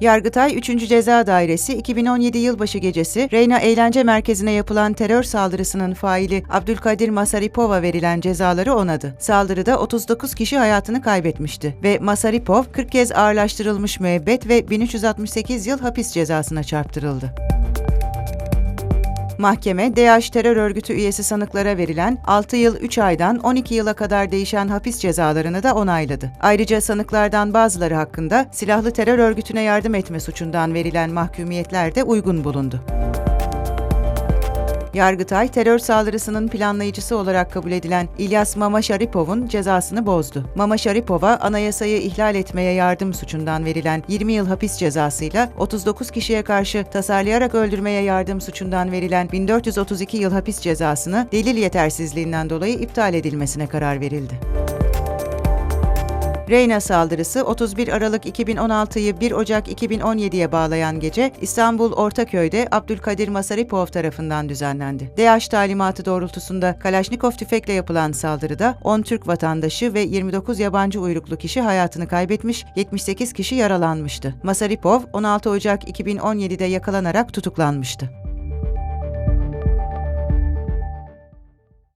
Yargıtay 3. Ceza Dairesi 2017 yılbaşı gecesi Reyna Eğlence Merkezi'ne yapılan terör saldırısının faili Abdülkadir Masaripova verilen cezaları onadı. Saldırıda 39 kişi hayatını kaybetmişti ve Masaripov 40 kez ağırlaştırılmış müebbet ve 1368 yıl hapis cezasına çarptırıldı. Mahkeme, DAEŞ terör örgütü üyesi sanıklara verilen 6 yıl 3 aydan 12 yıla kadar değişen hapis cezalarını da onayladı. Ayrıca sanıklardan bazıları hakkında silahlı terör örgütüne yardım etme suçundan verilen mahkumiyetler de uygun bulundu. Yargıtay, terör saldırısının planlayıcısı olarak kabul edilen İlyas Mamaşaripov'un cezasını bozdu. Mamaşaripova, anayasayı ihlal etmeye yardım suçundan verilen 20 yıl hapis cezasıyla 39 kişiye karşı tasarlayarak öldürmeye yardım suçundan verilen 1432 yıl hapis cezasını delil yetersizliğinden dolayı iptal edilmesine karar verildi. Reyna saldırısı 31 Aralık 2016'yı 1 Ocak 2017'ye bağlayan gece İstanbul Ortaköy'de Abdülkadir Masaripov tarafından düzenlendi. DAEŞ talimatı doğrultusunda Kalaşnikov tüfekle yapılan saldırıda 10 Türk vatandaşı ve 29 yabancı uyruklu kişi hayatını kaybetmiş, 78 kişi yaralanmıştı. Masaripov 16 Ocak 2017'de yakalanarak tutuklanmıştı.